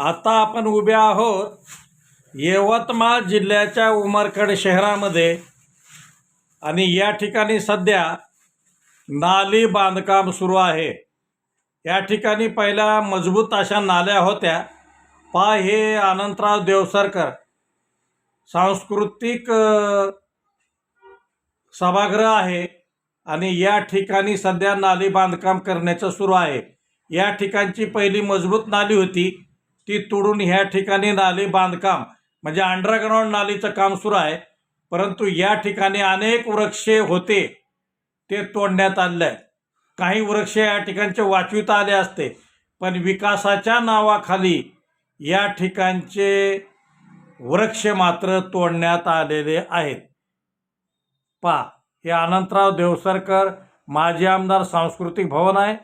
आता आपण उभे आहोत यवतमाळ जिल्ह्याच्या उमरखेड शहरामध्ये. आणि या ठिकाणी सध्या नाली बांधकाम सुरू आहे. या ठिकाणी पहिल्या मजबूत अशा नाल्या होत्या. पा हे अनंतराव देवसरकर सांस्कृतिक सभागृह आहे. आणि या ठिकाणी सध्या नाली बांधकाम करण्याचं सुरू आहे. या ठिकाणची पहिली मजबूत नाली होती. ती तोडून ह्या ठिकाणी नाली बांधकाम म्हणजे अंडरग्राऊंड नालीचं काम सुरू आहे. परंतु या ठिकाणी अनेक वृक्षे होते ते तोडण्यात आले आहेत. काही वृक्ष या ठिकाणचे वाचविता आले असते पण विकासाच्या नावाखाली या ठिकाणचे वृक्ष मात्र तोडण्यात आलेले आहेत. पा हे अनंतराव देवसरकर माजी आमदार सांस्कृतिक भवन आहे.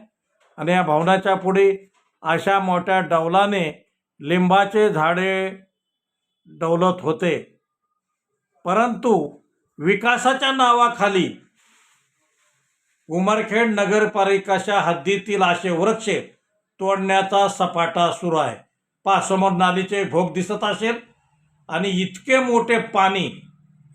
आणि या भवनाच्या पुढे अशा मोठ्या डौलाने लिंबाचे झाडे डौलत होते. परंतु विकासाच्या नावाखाली उमरखेड नगरपालिकाच्या हद्दीतील असे वृक्ष तोडण्याचा सपाटा सुरू आहे. पा समोर नालीचे भोग दिसत असेल आणि इतके मोठे पाणी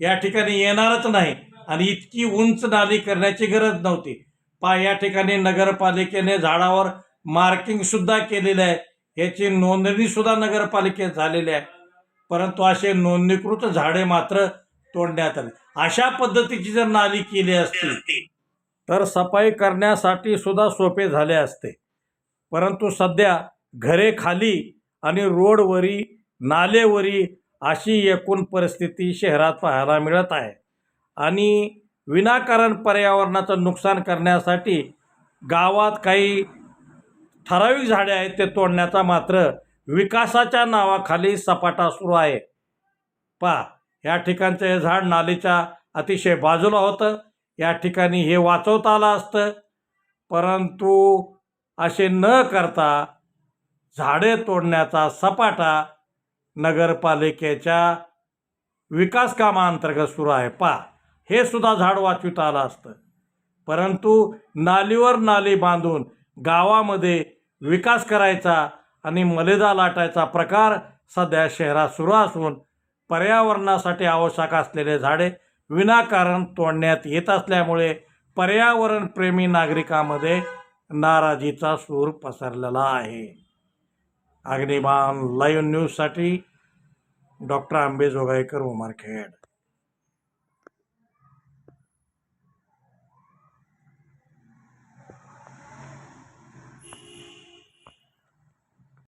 या ठिकाणी येणारच नाही आणि इतकी उंच नाली करण्याची गरज नव्हती. पा या ठिकाणी नगरपालिकेने झाडावर मार्किंगसुद्धा केलेलं केलेले आहे. याची नोंदणीसुद्धा नगरपालिकेत झालेली आहे. परंतु असे नोंदणीकृत झाडे मात्र तोडण्यात आले. अशा पद्धतीची जर नाली केली असती तर सफाई करण्यासाठी सुद्धा सोपे झाले असते. परंतु सध्या घरे खाली आणि रोडवरी नालेवरी अशी एकूण परिस्थिती शहरात पाहायला मिळत आहे. आणि विनाकारण पर्यावरणाचं नुकसान करण्यासाठी गावात काही ठराविक झाडे आहेत ते तोडण्याचा मात्र विकासाच्या नावाखाली सपाटा सुरू आहे. पा या ठिकाणचं हे झाड नालीच्या अतिशय बाजूला होतं. या ठिकाणी हे वाचवता आलं असतं. परंतु असे न करता झाडे तोडण्याचा सपाटा नगरपालिकेच्या विकास कामाअंतर्गत सुरू आहे. पा हे सुद्धा झाड वाचविता आलं असतं. परंतु नालीवर नाली बांधून गावामध्ये विकास करायचा आणि मलेदा लाटायचा प्रकार सध्या शहरात सुरू असून पर्यावरणासाठी आवश्यक असलेले झाडे विनाकारण तोडण्यात येत असल्यामुळे पर्यावरणप्रेमी नागरिकांमध्ये नाराजीचा सूर पसरलेला आहे. अग्निबाण लाईव्ह न्यूजसाठी डॉक्टर आंबेजोगाईकर उमरखेड.